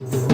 என்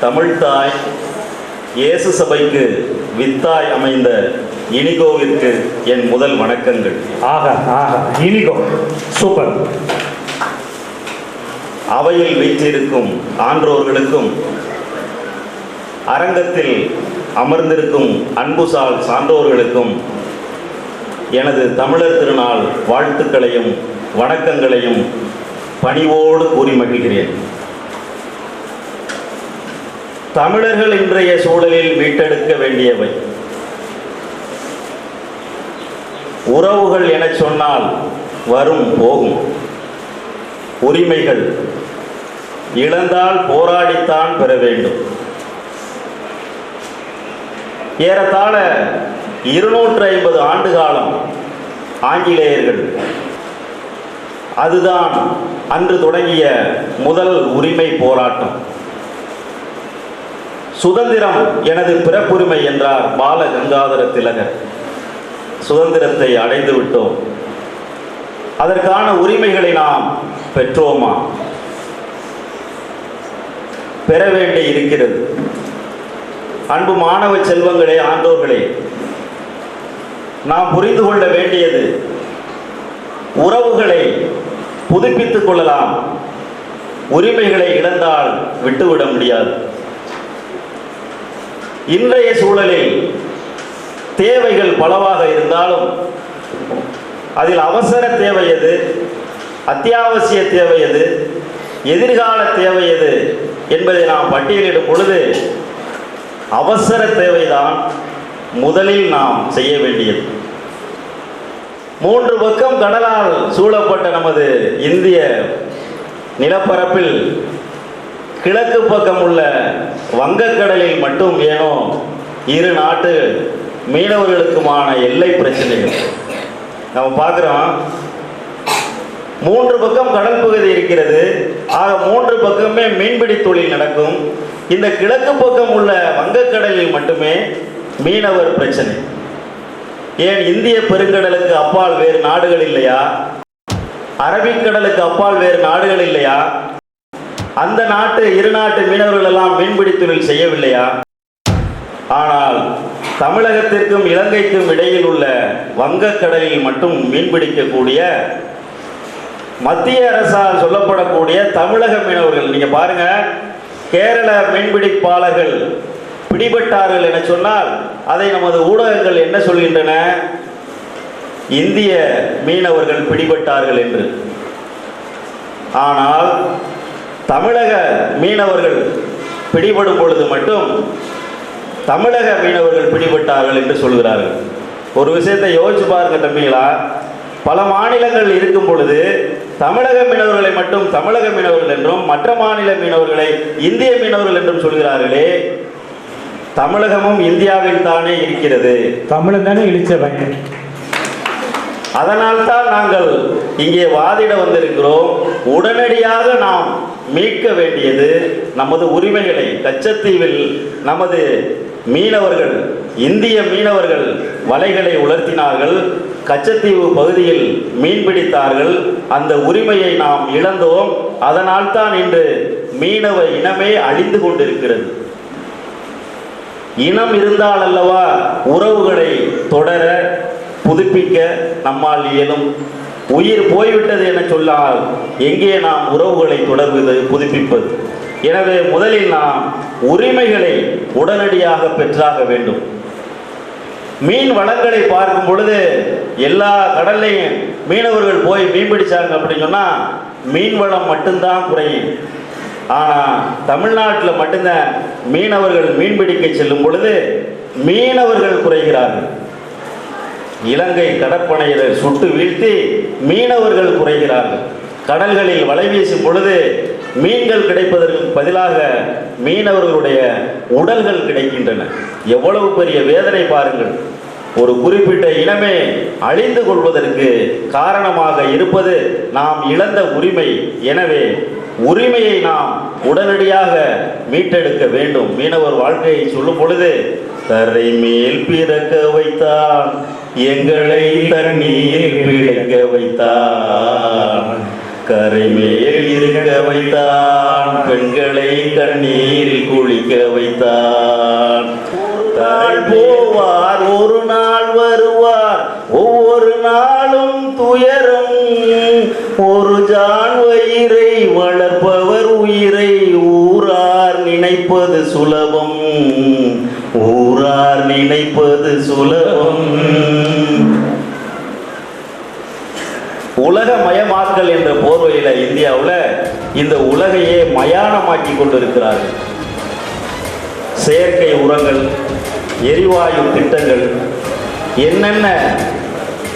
தமிழ் தாய் இயேசு சபைக்கு வித்தாய் அமைந்த இனிகோவிற்கு என் முதல் வணக்கங்கள். ஆஹா ஆஹா இனிகோ. சூப்பர். அவையில் வீற்றிருக்கும் ஆன்றோர்களுக்கும் அரங்கத்தில் அமர்ந்திருக்கும் அன்புசால் சான்றோர்களுக்கும் எனது தமிழர் திருநாள் வாழ்த்துக்களையும் வணக்கங்களையும் பணிவோடு கூறி மகிழ்கிறேன். தமிழர்கள் இன்றைய சூழலில் மீட்டெடுக்க வேண்டியவை. உறவுகள் எனச் சொன்னால் வரும் போகும். உரிமைகள் இழந்தால் போராடித்தான் பெற வேண்டும். ஏறத்தாழ இருநூற்று ஐம்பது ஆண்டு காலம் ஆங்கிலேயர்கள் அதுதான் அன்று தொடங்கிய முதல் உரிமை போராட்டம். சுதந்திரம் எனது பிறப்புரிமை என்றார் பால கங்காதர திலகர் சுதந்திரத்தை அடைந்து விட்டோம். அதற்கான உரிமைகளை நாம் பெற்றோமா? பெற வேண்டி இருக்கிறது. அன்பு மாணவ செல்வங்களே ஆண்டோர்களே நாம் புரிந்து கொள்ள வேண்டியது உறவுகளை புதுப்பித்துக் கொள்ளலாம். உரிமைகளை இழந்தால் விட்டுவிட முடியாது. இன்றைய சூழலில் தேவைகள் பலவாக இருந்தாலும் அதில் அவசர தேவை எது? அத்தியாவசிய தேவை எது? எதிர்கால தேவை எது? என்பதை நாம் பட்டியலிடும் பொழுது அவசர தேவைதான் முதலில் நாம் செய்ய வேண்டியது. மூன்று பக்கம் கடலால் சூழப்பட்ட நமது இந்திய நிலப்பரப்பில் கிழக்கு பக்கம் உள்ள வங்கக்கடலில் மட்டும் ஏனோ இரு நாட்டு மீனவர்களுக்குமான எல்லை பிரச்சனைகள் நம்ம பார்க்குறோம். மூன்று பக்கம் கடல் பகுதி இருக்கிறது. ஆக மூன்று பக்கமே மீன்பிடி தொழில் நடக்கும். இந்த கிழக்கு பக்கம் உள்ள வங்கக்கடலில் மட்டுமே மீனவர் பிரச்சனை. ஏன் இந்திய பெருங்கடலுக்கு அப்பால் வேறு நாடுகள் இல்லையா? அரபிக்கடலுக்கு அப்பால் வேறு நாடுகள் இல்லையா? அந்த நாட்டு இரு நாட்டு மீனவர்கள் எல்லாம் மீன்பிடி தொழில் செய்யவில்லையா? ஆனால் தமிழகத்திற்கும் இலங்கைக்கும் இடையில் உள்ள வங்கக்கடலில் மட்டும் மீன்பிடிக்கக்கூடிய மத்திய அரசால் சொல்லப்படக்கூடிய தமிழக மீனவர்கள் நீங்க பாருங்க கேரள மீன்பிடிப்பாளர்கள் பிடிபட்டார்கள் என சொன்னால் அதை நமது ஊடகங்கள் என்ன சொல்கின்றன? இந்திய மீனவர்கள் பிடிபட்டார்கள் என்று. ஆனால் தமிழக மீனவர்கள் பிடிபடும் பொழுது மட்டும் தமிழக மீனவர்கள் பிடிபட்டார்கள் என்று சொல்கிறார்கள். ஒரு விஷயத்தை யோசிச்சு பாருங்க தம்பிகளா பல மாநிலங்கள் இருக்கும் பொழுது தமிழக மீனவர்களை மட்டும் தமிழக மீனவர்கள் என்றும் மற்ற மாநில மீனவர்களை இந்திய மீனவர்கள் என்றும் சொல்கிறார்களே. தமிழகமும் இந்தியாவில் தானே இருக்கிறது. தமிழன் தானே இழிச்சவன் அதனால்தான் நாங்கள் இங்கே வாதிட வந்திருக்கிறோம். உடனடியாக நாம் மீட்க வேண்டியது நமது உரிமைகளை கச்சத்தீவில் நமது மீனவர்கள் இந்திய மீனவர்கள் வலைகளை உலர்த்தினார்கள் கச்சத்தீவு பகுதியில் மீன் பிடித்தார்கள் அந்த உரிமையை நாம் இழந்தோம். அதனால் தான் இன்று மீனவ இனமே அழிந்து கொண்டிருக்கிறது. இனம் இருந்தால் அல்லவா உறவுகளை தொடர புதுப்பிக்க நம்மால் இயலும். உயிர் போய்விட்டது என சொன்னால் எங்கே நாம் உறவுகளை தொடர்வது புதுப்பிப்பது? எனவே முதலில் நாம் உரிமைகளை உடனடியாக பெற்றாக வேண்டும். மீன் வளங்களை பார்க்கும் பொழுது எல்லா கடல்லையும் மீனவர்கள் போய் மீன் பிடிச்சாங்க அப்படின்னு சொன்னால் மீன் வளம் மட்டும்தான் குறையும். ஆனால் தமிழ்நாட்டில் மட்டும்தான் மீனவர்கள் மீன் பிடிக்க செல்லும் பொழுது மீனவர்கள் குறைகிறார்கள். இலங்கை கடற்படையினர் சுட்டு வீழ்த்தி மீனவர்கள் குறைகிறார்கள். கடல்களில் வலை வீசும் பொழுது மீன்கள் கிடைப்பதற்கு பதிலாக மீனவர்களுடைய உடல்கள் கிடைக்கின்றன. எவ்வளவு பெரிய வேதனை பாருங்கள். ஒரு குறிப்பிட்ட இனமே அழிந்து கொள்வதற்கு காரணமாக இருப்பது நாம் இழந்த உரிமை. எனவே உரிமையை நாம் உடனடியாக மீட்டெடுக்க வேண்டும். மீனவர் வாழ்க்கையை சொல்லும் பொழுது தரை மேல் பிறக்க வைத்தான். எங்களை தண்ணீர் பிழைக்க வைத்தான். கரை மேல் இருக்க வைத்தான். பெண்களை கண்ணீரில் குளிக்க வைத்தான். தாழ் போவார் ஒரு நாள் வருவார். ஒவ்வொரு நாளும் துயர் மயானமாக்கி கொண்டிருக்கிறார்கள். செயற்கை உரங்கள் எரிவாயு திட்டங்கள் என்னென்ன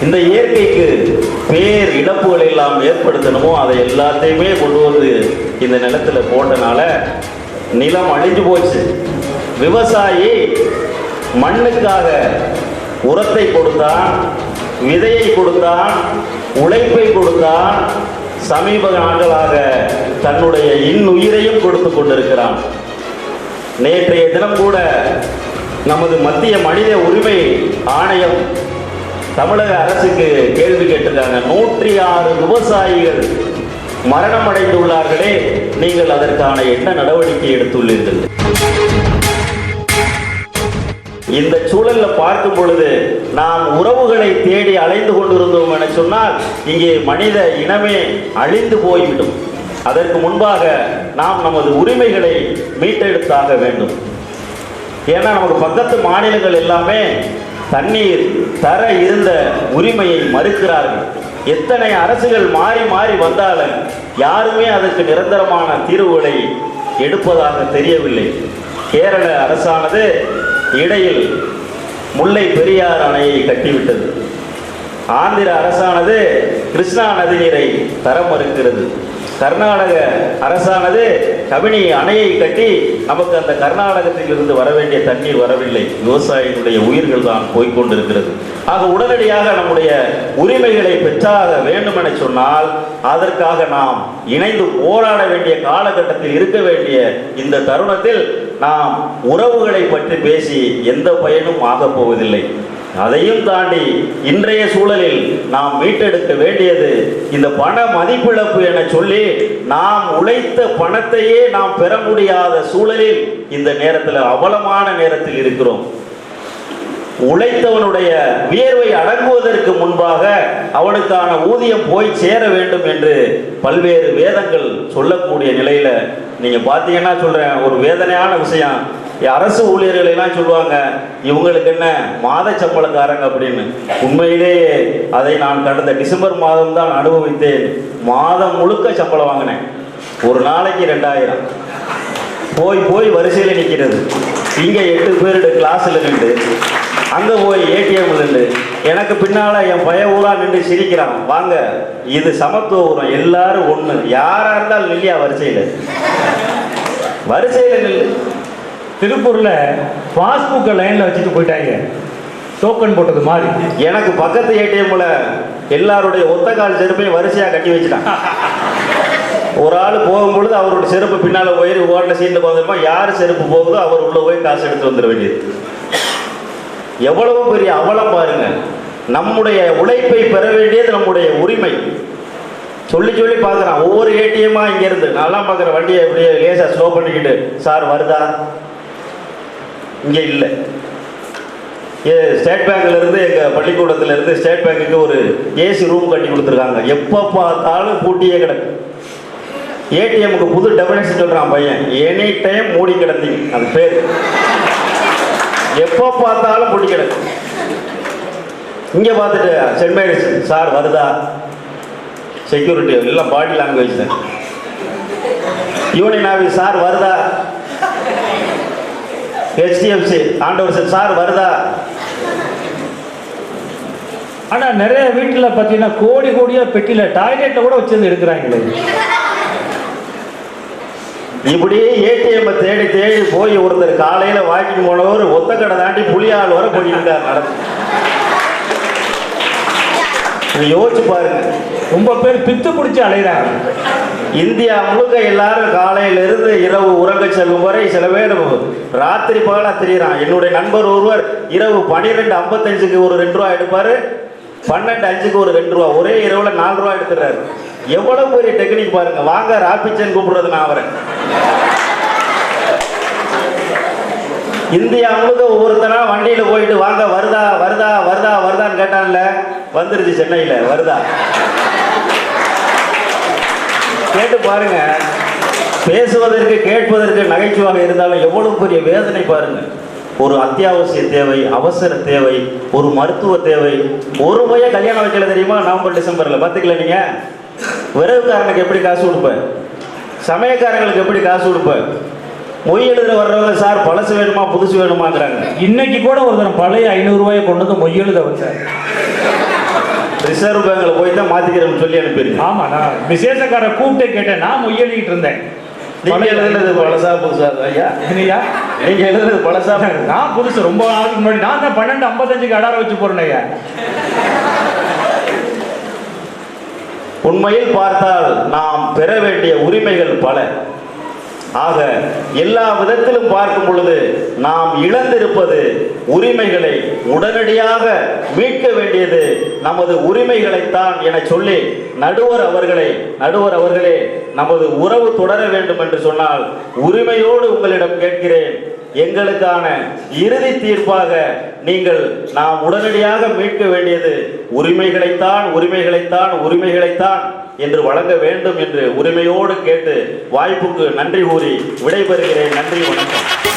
இந்த இயற்கைக்கு பேர் இழப்புகள் எல்லாம் ஏற்படுத்தணுமோ அதை எல்லாத்தையுமே கொண்டு வந்து இந்த நிலத்துல போட்டனால நிலம் அழிஞ்சு போச்சு. விவசாயி மண்ணுக்காக உரத்தை கொடுத்தான் விதையை கொடுத்தான் உழைப்பை கொடுத்தான் சமீப நாட்களாக தன்னுடைய இன்னுயிரையும் கொடுத்து கொண்டிருக்கிறான். நேற்றைய தினம் கூட நமது மத்திய மனித உரிமை ஆணையம் தமிழக அரசுக்கு கேள்வி கேட்டிருக்காங்க நூற்றி ஆறு விவசாயிகள் மரணம் அடைந்துள்ளார்களே நீங்கள் அதற்கான என்ன நடவடிக்கை எடுத்துள்ளீர்கள்? இந்த சூழல்ல பார்க்கும் பொழுது நாம் உறவுகளை தேடி அலைந்து கொண்டிருந்தோம் என சொன்னால் இங்கே மனித இனமே அழிந்து போய்விடும். அதற்கு முன்பாக நாம் நமது உரிமைகளை மீட்டெடுத்தாக வேண்டும். ஏன்னா நமக்கு பக்கத்து மாநிலங்கள் எல்லாமே தண்ணீர் தர இருந்த உரிமையை மறுக்கிறார்கள். எத்தனை அரசுகள் மாறி மாறி வந்தாலும் யாருமே அதற்கு நிரந்தரமான தீர்வுகளை எடுப்பதாக தெரியவில்லை. கேரள அரசானது இடையில் முல்லை பெரியார் அணையை கட்டிவிட்டது. ஆந்திர அரசானது கிருஷ்ணா நதிநீரை தர மறுக்கிறது கர்நாடக அரசானது கவினி அணையை கட்டி நமக்கு அந்த கர்நாடகத்தில் இருந்து வர வேண்டிய தண்ணீர் வரவில்லை. விவசாயிகளுடைய உயிர்கள் தான் போய்கொண்டிருக்கிறது ஆக உடனடியாக நம்முடைய உரிமைகளை பெற்றாக வேண்டும் என சொன்னால் அதற்காக நாம் இணைந்து போராட வேண்டிய காலகட்டத்தில் இருக்க வேண்டிய இந்த தருணத்தில் நாம் உறவுகளை பற்றி பேசி எந்த பயனும் ஆகப் போவதில்லை. அதையும் தாண்டி இன்றைய சூழலில் நாம் மீட்டெடுக்க வேண்டியது இந்த பண மதிப்பிழப்பு என சொல்லி நாம் உழைத்த பணத்தையே நாம் பெற முடியாத சூழலில் இந்த நேரத்தில் அவலமான நேரத்தில் இருக்கிறோம். உழைத்தவனுடைய வியர்வை அடங்குவதற்கு முன்பாக அவனுக்கான ஊதியம் போய் சேர வேண்டும் என்று பல்வேறு வேதங்கள் சொல்லக்கூடிய நிலையில நீங்க பார்த்தீங்கன்னா சொல்றேன் ஒரு வேதனையான விஷயம். அரசு ஊழியர்கள் எல்லாம் சொல்லுவாங்க இவங்களுக்கு என்ன மாத சம்பளக்காரங்க அப்படின்னு. உண்மையிலேயே அதை நான் கடந்த டிசம்பர் மாதம் தான் அனுபவித்தேன். மாதம் முழுக்க சம்பளம் வாங்கினேன். ஒரு நாளைக்கு ரெண்டாயிரம். போய் போய் வரிசையில் நிற்கிறது இங்கே எட்டு பேர் கிளாஸில் நின்று அங்கே போய் ஏடிஎம்ல நின்று எனக்கு பின்னால் என் பய ஊரா நின்று சிரிக்கிறான். வாங்க இது சமத்துவ உரம் எல்லாரும் ஒன்று யாராக இருந்தாலும் இல்லையா வரிசையில்? வரிசையில் நில்லு. திருப்பூரில் பாஸ்புக்கை லைனில் வச்சுட்டு போயிட்டாங்க. டோக்கன் போட்டது மாதிரி. எனக்கு பக்கத்து ஏடிஎம்ல எல்லாருடைய ஒத்த கால் செருப்பையும் வரிசையாக கட்டி வச்சுட்டான் ஒரு ஆள் போகும்பொழுது அவரோட செருப்பு பின்னால் போயிரு ஓட்டில் சீட்டில் போகிறப்ப யார் செருப்பு போகுதோ அவர் உள்ளே போய் காசு எடுத்து வந்துட வேண்டியது. எவ்வளவு பெரிய அவலம் பாருங்க. நம்முடைய உழைப்பை பெற வேண்டியது நம்முடைய உரிமை. சொல்லி சொல்லி பார்க்குறான். ஒவ்வொரு ஏடிஎம்மாக இங்கேருந்து நான்லாம் பார்க்குற வண்டியை அப்படியே லேசாக ஸ்லோ பண்ணிக்கிட்டு சார் வருதா? இங்கே இல்லை. ஏ ஸ்டேட் பேங்க்லேருந்து எங்கள் பள்ளிக்கூடத்துலேருந்து ஸ்டேட் பேங்க்குக்கு ஒரு ஏசி ரூம் கட்டி கொடுத்துருக்காங்க. எப்போ பார்த்தாலும் பூட்டியே கிடக்கு. ஏடிஎம்க்கு புது டெபினேஷன் சொல்கிறான் பையன். எனி டைம் மூடி கிடந்தீங்க அது பேர். எப்போ பார்த்தாலும் பூட்டி கிடக்கு. இங்கே பார்த்துட்டு சென்ட் மேரிஸ் சார் வருதா? செக்யூரிட்டி எல்லாம் பாடி லாங்குவேஜ் தான். யூனியன் ஆஃபீஸ் சார் வருதா? ஹெச்டிஎஃப்சி ஆண்டவர் சார் வருதா? ஆனா நிறைய வீட்டுல பாத்தீங்கன்னா கோடி கோடியா பெட்டியில டாய்லெட்ல கூட வச்சிருந்து எடுக்கிறாங்களே. இப்படி ஏடிஎம் தேடி தேடி போய் ஒருத்தர் காலையில வாக்கிங் போனவர் ஒத்த கடை தாண்டி புளியால் வர போயிருந்தார் நடந்து யோசிச்சு பாருங்க. ரொம்ப பேர் பித்து பிடிச்சி அலைகிறாங்க இந்தியா முழுக்க எல்லாரும் காலையிலிருந்து இரவு உறங்க செல்லும் வரை சில பேர் ராத்திரி பகலா தெரியுறான் என்னுடைய நண்பர் ஒருவர் இரவு பன்னிரெண்டு ஐம்பத்தஞ்சுக்கு ஒரு ரெண்டு ரூபா எடுப்பாரு பன்னெண்டு அஞ்சுக்கு ஒரு ரெண்டு ரூபா. ஒரே இரவுல நாலு ரூபா எடுத்துறாரு. எவ்வளவு பெரிய டெக்னிக் பாருங்க. வாங்க ராபிச்சன் கூப்பிடுறது நான் அவரை. இந்தியா முழுக்க ஒவ்வொருத்தனா வண்டியில போயிட்டு வாங்க வருதா வருதா வருதா வருதான்னு கேட்டான்ல. வந்துருச்சு சென்னையில் வருதா? கேட்டு பாருங்க. பேசுவதற்கு கேட்பதற்கு நகைச்சுவாக இருந்தாலும் எவ்வளவு பெரிய வேதனை பாருங்க. ஒரு அத்தியாவசிய தேவை அவசர தேவை ஒரு மருத்துவ தேவை. ஒரு முறைய கல்யாணம் வைக்கல தெரியுமா? நவம்பர் டிசம்பர்ல. பாத்துக்கல நீங்க? விரைவுக்காரனுக்கு எப்படி காசு கொடுப்பேன் சமயக்காரங்களுக்கு எப்படி காசு கொடுப்பேன் மொய் எழுதுற வர்றவங்க சார் பழசு வேணுமா? புதுசு வேணுமாங்கிறாங்க. இன்னைக்கு கூட ஒருத்தர் பழைய ஐநூறு ரூபாயை கொண்டு வந்து மொய் எழுத வச்சார். ரிசர்வ் பேங்க்ல போய் தான் மாத்திக்கிறேன்னு சொல்லி அனுப்பிடுங்க ஆமா நான் விசேஷக்கார கூப்பிட்டே கேட்டேன். நான் மொய்யெழுதிட்டு இருந்தேன். நீங்க எழுதுறது பழசா புதுசா ஐயா? என்னய்யா? நீங்க எழுதுறது பழசா? நான் புதுசு ரொம்ப நாளுக்கு முன்னாடி. நான் தான் பன்னெண்டு ஐம்பத்தஞ்சுக்கு அடார வச்சு போறேன் ஐயா. உண்மையில் பார்த்தால் நாம் பெற வேண்டிய உரிமைகள் பல. ஆக எல்லா விதத்திலும் பார்க்கும் பொழுது நாம் இழந்திருப்பது உரிமைகளை உடனடியாக மீட்க வேண்டியது நமது உரிமைகளைத்தான் என சொல்லி நடுவர் அவர்களை நடுவர் அவர்களே நமது உறவு தொடர வேண்டும் என்று சொன்னால் உரிமையோடு உங்களிடம் கேட்கிறேன். எங்களுக்கான இறுதி தீர்ப்பாக நீங்கள் நாம் உடனடியாக மீட்க வேண்டியது உரிமைகளைத்தான் உரிமைகளைத்தான் உரிமைகளைத்தான் என்று வழங்க வேண்டும் என்று உரிமையோடு கேட்டு வாய்ப்புக்கு நன்றி கூறி விடைபெறுகிறேன். நன்றி வணக்கம்.